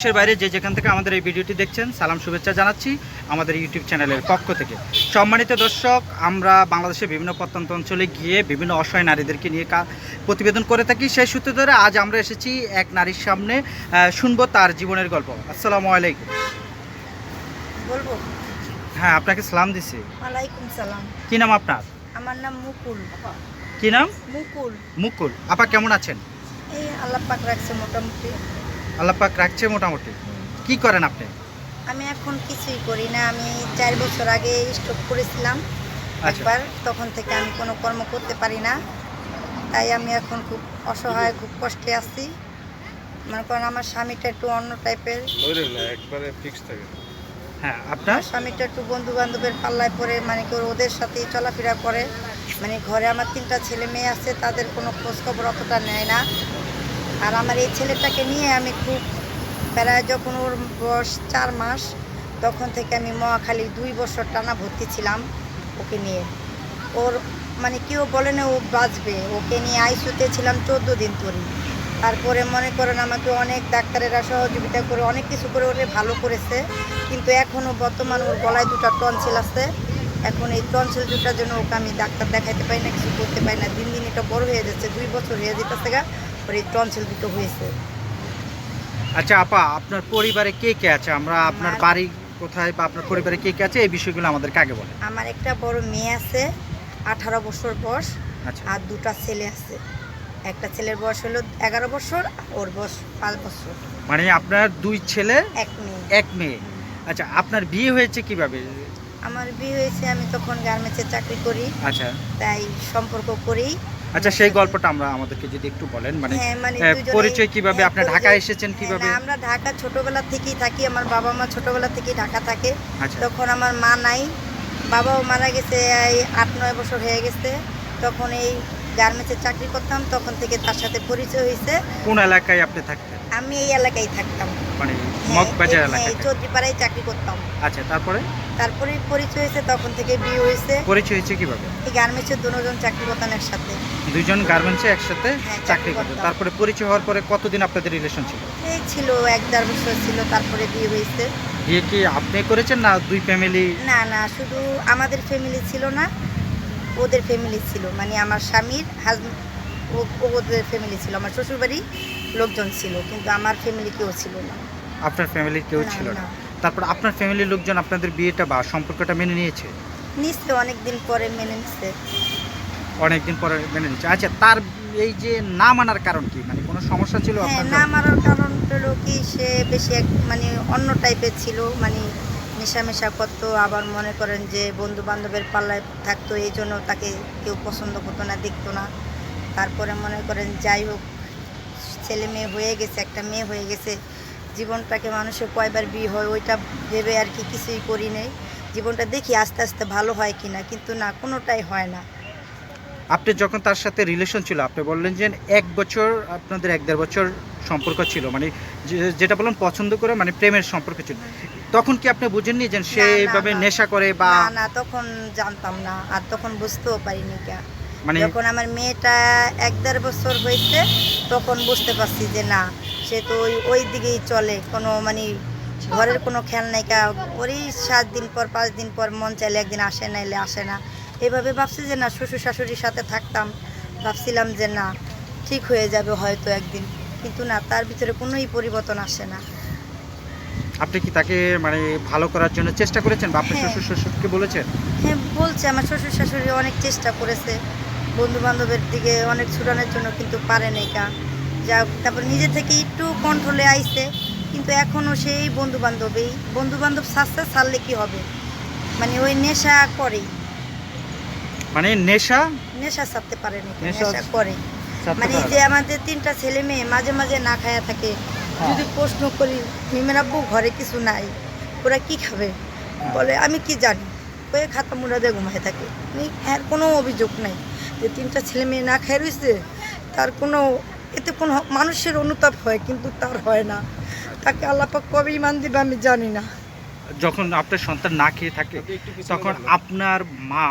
দেশের বাইরে যে যেখান থেকে আমাদের এই ভিডিওটি দেখছেন সালাম শুভেচ্ছা জানাচ্ছি আমাদের ইউটিউব চ্যানেলের পক্ষ থেকে। সম্মানিত দর্শক আমরা বাংলাদেশের বিভিন্ন প্রত্যন্ত অঞ্চলে গিয়ে বিভিন্ন অসহায় নারীদেরকে নিয়ে প্রতিবেদন করে থাকি। সেই সূত্রে ধরে আজ আমরা এসেছি এক নারীর সামনে শুনব তার জীবনের গল্প। আসসালামু আলাইকুম। বলব? হ্যাঁ আপনাকে সালাম দিছি। ওয়ালাইকুম সালাম। কি নাম আপনার? আমার নাম মুকুল। কি নাম? মুকুল। মুকুল। আপা কেমন আছেন? এই আল্লাহ পাক রাখছে মোটামুটি। আল্লাপাক রাখছে মোটামুটি। কি করেন আপনি? আমি এখন কিছুই করি না। আমি চার বছর আগে স্ট্রোক করেছিলাম আচ্ছা। একবার। তখন থেকে আমি কোনো কর্ম করতে পারি না। তাই আমি এখন খুব অসহায় খুব কষ্টে আছি। মনে করেন আমার স্বামীটা একটু অন্য টাইপের। একবারে ফিক্স থাকে। হ্যাঁ আপনার? স্বামীটা একটু বন্ধু বান্ধবের পাল্লায় পড়ে মানে কি ওদের সাথেই চলাফেরা করে। মানে ঘরে আমার তিনটা ছেলে মেয়ে আছে তাদের কোনো খোঁজ খবর অতটা নেয় না। আর আমার এই ছেলেটাকে নিয়ে আমি খুব প্রায় যখন ওর বয়স চার মাস, তখন থেকে আমি মহাখালী দুই বছর টানা ভর্তি ছিলাম ওকে নিয়ে। ওর মানে কেউ বলে না ও বাঁচবে। ওকে নিয়ে আইসুতে ছিলাম চোদ্দ দিন ধরে। তারপরে মনে করেন আমাকে অনেক ডাক্তারেরা সহযোগিতা করে, অনেক কিছু করে ওরে ভালো করেছে। কিন্তু এখনও বর্তমান ওর গলায় দুটো টনসিল আছে। এখন এই টনসিল দুটার জন্য ওকে আমি ডাক্তার দেখাইতে পারি না, কিছু করতে পারি না। দিন দিন এটা বড় হয়ে যাচ্ছে, দুই বছর হয়ে যেতেছে গা। এই টনসিল দুটো হয়েছে। আচ্ছা আপা আপনার পরিবারে কে কে আছে? আমরা আপনার আমার- বাড়ি কোথায় বা আপনার পরিবারে কে কে আছে? এই বিষয়গুলো আমাদেরকে আগে বলে আমার একটা বড় মেয়ে আছে আঠারো বছর বয়স আচ্ছা। আর দুটা ছেলে আছে। একটা ছেলের বয়স হলো এগারো বছর ওর বয়স পাঁচ বছর। মানে আপনার দুই ছেলে এক মেয়ে। এক মেয়ে। আচ্ছা আপনার বিয়ে হয়েছে কীভাবে? আমার বিয়ে হয়েছে আমি তখন গার্মেন্টসে চাকরি করি। আচ্ছা। তাই সম্পর্ক করেই আচ্ছা সেই গল্পটা আমরা আমাদেরকে যদি একটু বলেন মানে হ্যাঁ মানে দুজনেই- পরিচয় কীভাবে হ্যাঁ, আপনি ঢাকা এসেছেন কীভাবে? আমরা ঢাকা ছোটবেলা থেকেই থাকি আমার বাবা মা ছোটবেলা থেকেই ঢাকা থাকে। আচ্ছা। তখন আমার মা নাই। বাবাও মারা গেছে এই আট নয় বছর হয়ে গেছে। তখন এই গার্মেন্টসে চাকরি করতাম তখন থেকে তার সাথে পরিচয় হয়েছে কোন এলাকায় আপনি থাকতেন? আমি এই এলাকায় থাকতাম। মানে হ্যাঁ, মগবাজার হ্যাঁ, এলাকায়। চৌধুরীপাড়ায় চাকরি করতাম। আচ্ছা তারপরে? তারপরে পরিচয় হয়েছে তখন থেকে বিয়ে হয়েছে। পরিচয় হয়েছে কীভাবে? এই দুজন চাকরি করতাম একসাথে। দুইজন গার্মেন্টসে একসাথে হ্যাঁ, চাকরি। তারপরে পরিচয় হওয়ার পরে কতদিন আপনাদের রিলেশন ছিল? এই ছিল এক দেড় বছর ছিল তারপরে বিয়ে হয়েছে। বিয়ে কি আপনি করেছেন না দুই ফ্যামিলি না না শুধু আমাদের ফ্যামিলি ছিল না ওদের ফ্যামিলি ছিল। মানে আমার স্বামীর হাজব্যান্ড ওদের ফ্যামিলি ছিল। আমার শ্বশুরবাড়ি লোকজন ছিল কিন্তু আমার ফ্যামিলি কেউ ছিল না। আপনার ফ্যামিলির কেউ ছিল না। তারপর আপনার ফ্যামিলির লোকজন আপনাদের বিয়েটা বা সম্পর্কটা মেনে নিয়েছে? নিচ্ছে অনেক দিন পরে মেনে নিচ্ছে অনেকদিন পরে মেনে নিয়েছে। আচ্ছা তার এই যে না মানার কারণ কি? মানে কোনো সমস্যা ছিল হ্যাঁ আপনার না মানার কারণ হলো কি সে বেশি এক মানে অন্য টাইপের ছিল মানে নেশামেশা করতো। আবার মনে করেন যে বন্ধু বান্ধবের পাল্লায় থাকতো এই জন্য তাকে কেউ পছন্দ করতো না দেখতো না। তারপরে মনে করেন যাই হোক ছেলে মেয়ে হয়ে গেছে একটা মেয়ে হয়ে গেছে জীবনটাকে মানুষের কয়বার বিয়ে হয় ওইটা ভেবে আর কি কিছুই করি নেই। জীবনটা দেখি আস্তে আস্তে ভালো হয় কি না কিন্তু না কোনোটাই হয় না। আপনি যখন তার সাথে রিলেশন ছিল আপনি বললেন যে এক বছর আপনাদের এক দেড় বছর সম্পর্ক ছিল মানে যেটা বললাম পছন্দ করে মানে প্রেমের সম্পর্ক ছিল। তখন কি আপনি বুঝেননি যে সে এইভাবে নেশা করে বা না তখন জানতাম না আর তখন বুঝতেও পারিনি কা। মানে যখন আমার মেয়েটা এক দেড় বছর হয়েছে তখন বুঝতে পারছি যে না সে তো ওই ওই দিকেই চলে। কোনো মানে ঘরের কোনো খেয়াল নাই কা ওরই সাত দিন পর পাঁচ দিন পর মন চাইলে একদিন আসে না এলে আসে না। এভাবে ভাবছি যে না শ্বশুর শাশুড়ির সাথে থাকতাম। ভাবছিলাম যে না ঠিক হয়ে যাবে হয়তো একদিন। কিন্তু না তার ভিতরে কোনোই পরিবর্তন আসে না। আপনি কি তাকে মানে ভালো করার জন্য চেষ্টা করেছেন বা আপনি হ্যাঁ। শ্বশুর শ্বশুরকে বলেছেন? হ্যাঁ বলছে আমার শ্বশুর শাশুড়ি অনেক চেষ্টা করেছে। বন্ধু বান্ধবের দিকে অনেক ছুটানোর জন্য কিন্তু পারে নাই কা। যা তারপর নিজে থেকে একটু কন্ট্রোলে আইছে কিন্তু এখনও সেই বন্ধু বান্ধবেই বন্ধু বান্ধব সাজতে ছাড়লে কি হবে? মানে ওই নেশা করেই। মানে নেশা? নেশা ছাড়তে পারে না নেশা- করে মানে যে আমাদের তিনটা ছেলে মেয়ে মাঝে মাঝে না খায়া থাকে যদি প্রশ্ন করি মিমের আব্বু ঘরে কিছু নাই ওরা কি খাবে? হ্যাঁ। বলে আমি কি জানি? ওই খাতা মুড়াতে ঘুমায় থাকে। মানে এর কোনো অভিযোগ নাই। যে তিনটা ছেলে মেয়ে না খেয়ে রয়েছে তার কোনো এতে কোনো মানুষের অনুতাপ হয় কিন্তু তার হয় না। তাকে আল্লাপাক কবে ইমান দিবে আমি জানি না। যখন আপনার সন্তান না খেয়ে থাকে তখন আপনার মা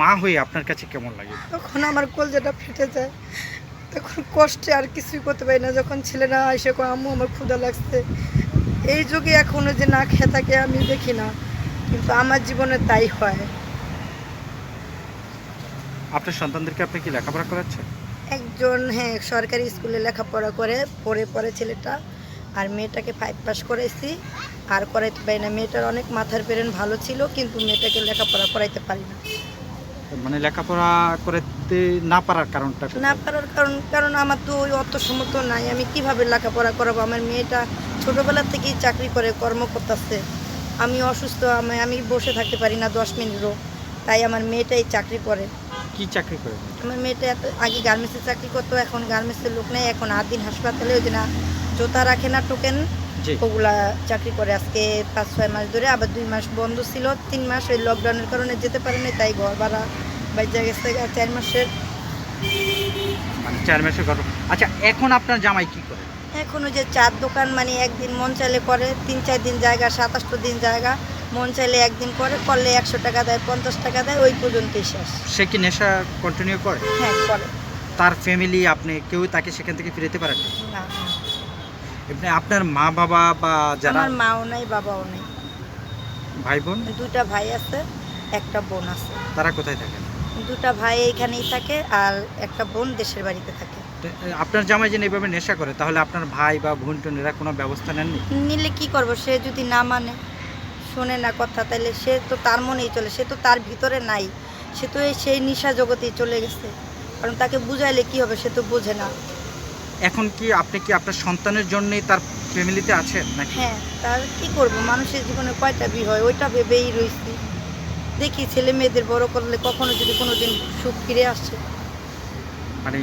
মা হয়ে আপনার কাছে কেমন লাগে? তখন আমার কোল যেটা ফেটে যায়। তখন কষ্টে আর কিছুই করতে পারি না। যখন ছেলেরা এসে কয় আম্মু আমার ক্ষুধা লাগছে। এই যুগে এখনও যে না খেয়ে থাকে আমি দেখি না কিন্তু আমার জীবনে তাই হয়। আপনার সন্তানদেরকে আপনি কি লেখাপড়া করাচ্ছেন? একজন হ্যাঁ সরকারি স্কুলে লেখাপড়া করে পড়ে পড়ে ছেলেটা আর মেয়েটাকে ফাইভ পাস করাইছি। আর করাইতে পারি না। মেয়েটার অনেক মাথার পেরেন ভালো ছিল কিন্তু মেয়েটাকে লেখাপড়া করাইতে পারি না। মানে লেখাপড়া করতে না পারার কারণটা? না পারার কারণ কারণ আমার তো ওই অত সমর্থ নাই। আমি কীভাবে লেখাপড়া করাবো? আমার মেয়েটা ছোটোবেলা থেকেই চাকরি করে কর্ম করতেছে। আমি অসুস্থ আমি আমি বসে থাকতে পারি না দশ মিনিটও। তাই আমার মেয়েটাই চাকরি করে। কি চাকরি করে? আমার মেয়েটা এত আগে গার্মেন্টসে চাকরি করতো এখন গার্মেন্টসের লোক নেই এখন আট দিন হাসপাতালে ওই যে না জোতা রাখে না টোকেন। ওগুলা চাকরি করে আজকে পাঁচ ছয় মাস ধরে আবার দুই মাস বন্ধ ছিল তিন মাস ওই লকডাউনের কারণে যেতে পারেনি তাই ঘর ভাড়া বাইজা গেছে চার মাসের। মানে চার মাসের গল্প আচ্ছা এখন আপনার জামাই কি করে? এখন ওই যে চার দোকান মানে একদিন মন চাইলে করে তিন চার দিন জায়গা সাতাশটো দিন জায়গা। মন চাইলে একদিন করে করলে একশো টাকা দেয় পঞ্চাশ টাকা দেয় ওই পর্যন্তই শেষ। সে কি নেশা কন্টিনিউ করে? হ্যাঁ করে। তার ফ্যামিলি আপনি কেউ তাকে সেখান থেকে ফিরেতে পারেন না? এমনি আপনার মা বাবা বা যারা আমার মাও নাই বাবাও নেই। ভাই বোন? দুটা ভাই আছে একটা বোন আছে। তারা কোথায় থাকেন দুটা ভাই এইখানেই থাকে আর একটা বোন দেশের বাড়িতে থাকে। আপনার জামাই যেন এইভাবে নেশা করে তাহলে আপনার ভাই বা বোন টোন এরা কোনো ব্যবস্থা নেননি? নিলে কি করব? সে যদি না মানে শোনে না কথা তাহলে সে তো তার মনেই চলে সে তো তার ভিতরে নাই সে তো এই সেই নিশা জগতেই চলে গেছে কারণ তাকে বুঝাইলে কি হবে সে তো বোঝে না। এখন কি আপনি কি আপনার সন্তানের জন্যই তার ফ্যামিলিতে আছেন নাকি? হ্যাঁ তার কি করব মানুষের জীবনে কয়টা বি হয় ওইটা ভেবেই রয়েছি দেখি ছেলে মেয়েদের বড় করলে কখনো যদি কোনো দিন সুখ ফিরে আসছে মানে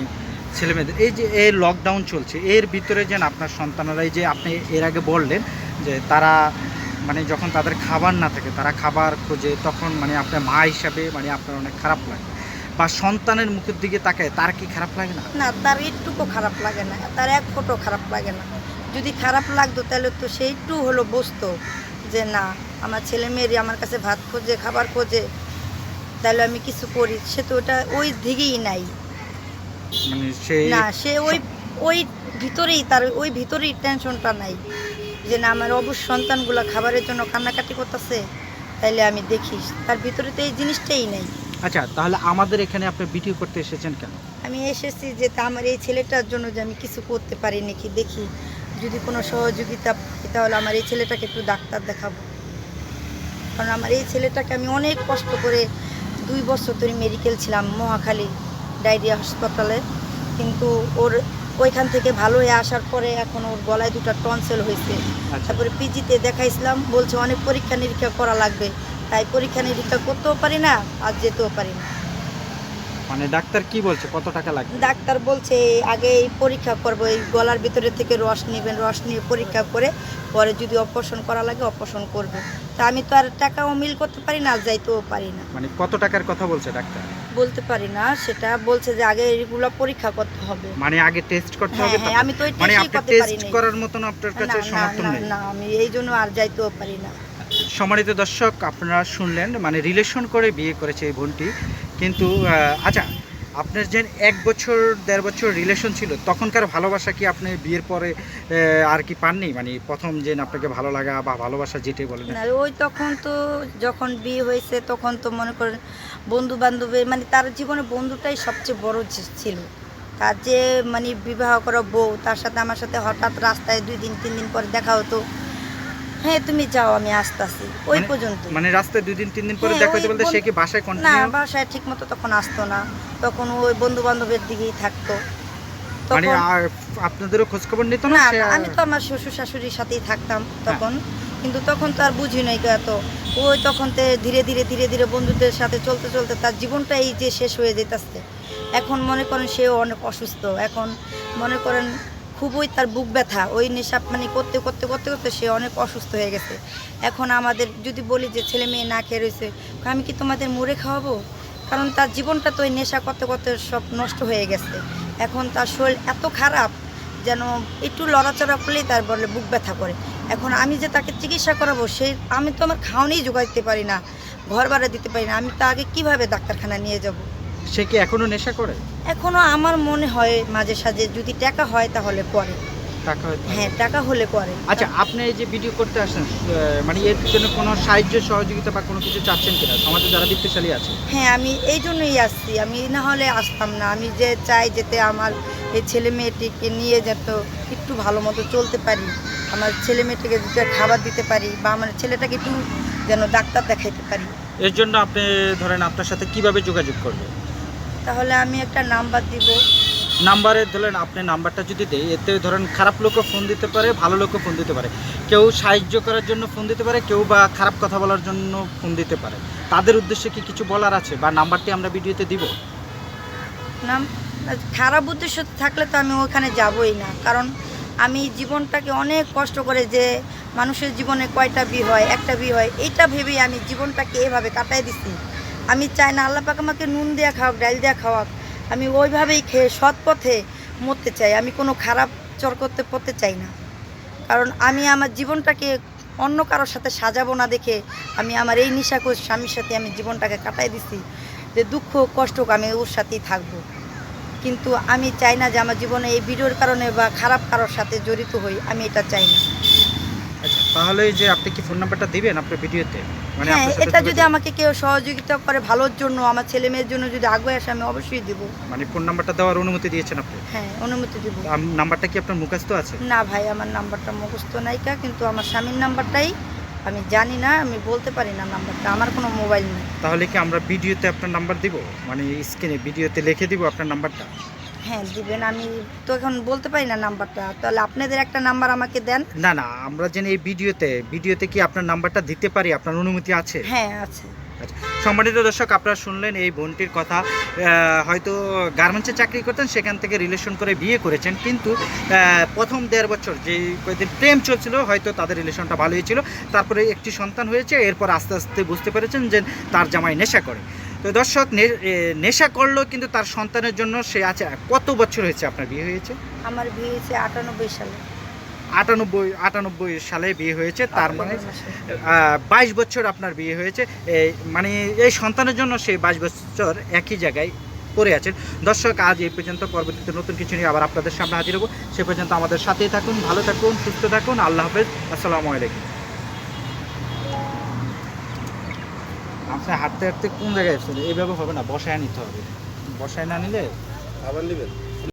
ছেলে মেয়েদের এই যে এই লকডাউন চলছে এর ভিতরে যেন আপনার সন্তানেরা এই যে আপনি এর আগে বললেন যে তারা মানে যখন তাদের খাবার না থাকে তারা খাবার খোঁজে তখন মানে আপনার মা হিসাবে মানে আপনার অনেক খারাপ লাগে। বা সন্তানের মুখের দিকে তাকায় তার কি খারাপ লাগে না? না তার একটুকু খারাপ লাগে না তার এক ফোঁটো খারাপ লাগে না। যদি খারাপ লাগতো তাহলে তো সে একটু হলো বসতো যে না আমার ছেলে মেয়েরই আমার কাছে ভাত খোঁজে খাবার খোঁজে তাহলে আমি কিছু করি। সে তো ওটা ওই দিকেই নাই। মানে সে না সে ওই ওই ভিতরেই তার ওই ভিতরেই টেনশনটা নাই। যে না আমার অবশ্য সন্তানগুলো খাবারের জন্য কান্নাকাটি করতেছে তাইলে আমি দেখি তার ভিতরে তো এই জিনিসটাই নেই। আচ্ছা তাহলে আমাদের এখানে আপনি ভিডিও করতে এসেছেন কেন? আমি এসেছি যে তা আমার এই ছেলেটার জন্য যে আমি কিছু করতে পারি নাকি দেখি। যদি কোনো সহযোগিতা পাই তাহলে আমার এই ছেলেটাকে একটু ডাক্তার দেখাবো। কারণ আমার এই ছেলেটাকে আমি অনেক কষ্ট করে দুই বছর ধরে মেডিকেল ছিলাম মহাখালী ডায়রিয়া হাসপাতালে। কিন্তু ওর ওইখান থেকে ভালো হয়ে আসার পরে এখন ওর গলায় দুটো টনসেল হয়েছে। আচ্ছা। তারপরে পিজিতে দেখাইছিলাম বলছে অনেক পরীক্ষা নিরীক্ষা করা লাগবে। তাই পরীক্ষা নিরীক্ষা করতেও পারি না আর যেতেও পারি না। মানে ডাক্তার কি বলছে? কত টাকা লাগবে? ডাক্তার বলছে আগে এই পরীক্ষা করব এই গলার ভিতরে থেকে রস নেবেন রস নিয়ে পরীক্ষা করে পরে যদি অপারেশন করা লাগে অপারেশন করবে। তা আমি তো আর টাকাও মিল করতে পারি না আর যাইতেও পারি না। মানে কত টাকার কথা বলছে ডাক্তার? বলতে পারি না সেটা বলছে যে আগে এগুলো পরীক্ষা করতে হবে। মানে আগে টেস্ট করতে হ্যাঁ হবে হ্যাঁ আমি তো এই মানে আপনি টেস্ট। করার মতন আপনার কাছে সমর্থন নেই। না আমি এই জন্য আর যাইতেও পারি না। সম্মানিত দর্শক আপনারা শুনলেন মানে রিলেশন করে বিয়ে করেছে এই বোনটি। কিন্তু আচ্ছা আপনার যে এক বছর, দেড় বছর রিলেশন ছিল, তখনকার ভালোবাসা কি আপনি বিয়ের পরে আর কি পাননি? মানে প্রথম যে আপনাকে ভালো লাগা বা ভালোবাসা যেটাই বলেন ওই তখন তো যখন বিয়ে হয়েছে, তখন তো মনে করেন বন্ধু বান্ধবের মানে তার জীবনে বন্ধুটাই সবচেয়ে বড় ছিল। তার যে মানে বিবাহ করা বউ, তার সাথে আমার সাথে হঠাৎ রাস্তায় দুই দিন, তিন দিন পরে দেখা হতো। হ্যাঁ তুমি যাও আমি আসতাছি। ওই মানে- পর্যন্ত। মানে রাস্তায় দুই দিন তিন দিন পরে হ্যাঁ, দেখা হইতে বলতে সে কি বাসায় না বাসায় ঠিক মতো তখন আসতো না। তখন ওই বন্ধু বান্ধবের দিকেই থাকতো। মানে আর আপনাদেরও খোঁজ খবর নিত না আমি তো আমার শ্বশুর শাশুড়ির সাথেই থাকতাম হ্যাঁ। তখন। কিন্তু তখন তো আর বুঝি নাই এত। ওই তখন তে ধীরে ধীরে ধীরে ধীরে বন্ধুদের সাথে চলতে চলতে তার জীবনটা এই যে শেষ হয়ে যেতেছে। এখন মনে করেন সেও অনেক অসুস্থ। এখন মনে করেন খুবই তার বুক ব্যথা, ওই নেশা মানে করতে করতে করতে করতে সে অনেক অসুস্থ হয়ে গেছে। এখন আমাদের যদি বলি যে ছেলে মেয়ে না খেয়ে রয়েছে, আমি কি তোমাদের মুড়ে খাওয়াবো? কারণ তার জীবনটা তো ওই নেশা করতে করতে সব নষ্ট হয়ে গেছে। এখন তার শরীর এত খারাপ যেন একটু লড়াচড়া করলেই তার বলে বুক ব্যথা করে। এখন আমি যে তাকে চিকিৎসা করাবো, সে, আমি তো আমার খাওয়ানেই জোগাইতে পারি না ঘর ভাড়া দিতে পারি না, আমি তো আগে কীভাবে ডাক্তারখানা নিয়ে যাব? সে কি এখনও নেশা করে? এখনও আমার মনে হয় মাঝে সাঝে যদি টাকা হয় তাহলে করে টাকা হ্যাঁ টাকা হলে করে আচ্ছা আপনি এই যে ভিডিও করতে আসেন মানে এর জন্য কোনো সাহায্য সহযোগিতা বা কোনো কিছু চাচ্ছেন কিনা? সমাজে যারা বিত্তশালী আছে। হ্যাঁ আমি এই জন্যই আসছি। আমি না হলে আসতাম না। আমি যে চাই যেতে আমার এই ছেলে মেয়েটিকে নিয়ে যেত একটু ভালো মতো চলতে পারি। আমার ছেলে মেয়েটিকে দুটো খাবার দিতে পারি বা আমার ছেলেটাকে একটু যেন ডাক্তার দেখাইতে পারি। এর জন্য আপনি ধরেন আপনার সাথে কীভাবে যোগাযোগ করবে তাহলে আমি একটা নাম্বার দিব। নাম্বারে ধরেন আপনি নাম্বারটা যদি দেয় এতে ধরেন খারাপ লোকও ফোন দিতে পারে ভালো লোকও ফোন দিতে পারে। কেউ সাহায্য করার জন্য ফোন দিতে পারে কেউ বা খারাপ কথা বলার জন্য ফোন দিতে পারে। তাদের উদ্দেশ্যে কি কিছু বলার আছে? বা নাম্বারটি আমরা ভিডিওতে দিব? নাম খারাপ উদ্দেশ্য থাকলে তো আমি ওখানে যাবই না। কারণ আমি জীবনটাকে অনেক কষ্ট করে যে মানুষের জীবনে কয়টা বি হয় একটা বি হয় এইটা ভেবেই আমি জীবনটাকে এভাবে কাটাই দিছি। আমি চাই না, আল্লাহ পাক আমাকে নুন দেওয়া খাওয়াক, ডাল দেওয়া খাওয়াক। আমি ওইভাবেই খেয়ে সৎ পথে মরতে চাই। আমি কোনো খারাপ চর করতে, পড়তে চাই না। কারণ আমি আমার জীবনটাকে অন্য কারোর সাথে সাজাবো না দেখে আমি আমার এই নিশাকুর স্বামীর সাথে আমি জীবনটাকে কাটাই দিছি। যে দুঃখ, কষ্ট আমি ওর সাথেই থাকব। কিন্তু আমি চাই না যে আমার জীবনে এই ভিডিওর কারণে বা খারাপ কারোর সাথে জড়িত হই। আমি এটা চাই না। তাহলে যে আপনি কি ফোন নাম্বারটা দিবেন আপনার ভিডিওতে মানে হ্যাঁ এটা যদি আমাকে কেউ সহযোগিতা করে ভালোর জন্য আমার ছেলে মেয়ের জন্য যদি আগে আসে আমি অবশ্যই দিব। মানে ফোন নাম্বারটা দেওয়ার অনুমতি দিয়েছেন আপনি? হ্যাঁ অনুমতি দিব। নাম্বারটা কি আপনার মুখস্থ আছে? না ভাই আমার নাম্বারটা মুখস্থ নাইকা কিন্তু আমার স্বামীর নাম্বারটাই আমি জানি না আমি বলতে পারি না নাম্বারটা আমার কোনো মোবাইল নেই। তাহলে কি আমরা ভিডিওতে আপনার নাম্বার দিব? মানে স্ক্রিনে ভিডিওতে লিখে দিব আপনার নাম্বারটা হ্যাঁ দিবেন। আমি তো এখন বলতে পারি না নাম্বারটা। তাহলে আপনাদের একটা নাম্বার আমাকে দেন। না না আমরা যেন এই ভিডিওতে ভিডিওতে কি আপনার নাম্বারটা দিতে পারি? আপনার অনুমতি আছে? হ্যাঁ আছে। আচ্ছা সম্মানিত দর্শক আপনারা শুনলেন এই বোনটির কথা। হয়তো গার্মেন্টসে চাকরি করতেন সেখান থেকে রিলেশন করে বিয়ে করেছেন। কিন্তু প্রথম দেড় বছর যে কয়েকদিন প্রেম চলছিল হয়তো তাদের রিলেশনটা ভালো ছিল। তারপরে একটি সন্তান হয়েছে এরপর আস্তে আস্তে বুঝতে পেরেছেন যে তার জামাই নেশা করে। তো দর্শক নেশা করলেও কিন্তু তার সন্তানের জন্য সে আছে। কত বছর হয়েছে আপনার বিয়ে হয়েছে? আমার বিয়ে হয়েছে আটানব্বই সালে। আটানব্বই আটানব্বই সালে বিয়ে হয়েছে তার মানে বাইশ বছর আপনার বিয়ে হয়েছে। এই মানে এই সন্তানের জন্য সেই বাইশ বছর একই জায়গায় পড়ে আছেন। দর্শক আজ এই পর্যন্ত পরবর্তীতে নতুন কিছু নিয়ে আবার আপনাদের সামনে হাজির হব। সে পর্যন্ত আমাদের সাথেই থাকুন ভালো থাকুন সুস্থ থাকুন আল্লাহ হাফেজ আসসালামু আলাইকুম। আপনি হাঁটতে হাঁটতে কোন জায়গায় এসেছেন এইভাবে হবে না, বসায় নিতে হবে। বসায় না নিলে আবার নেবেন?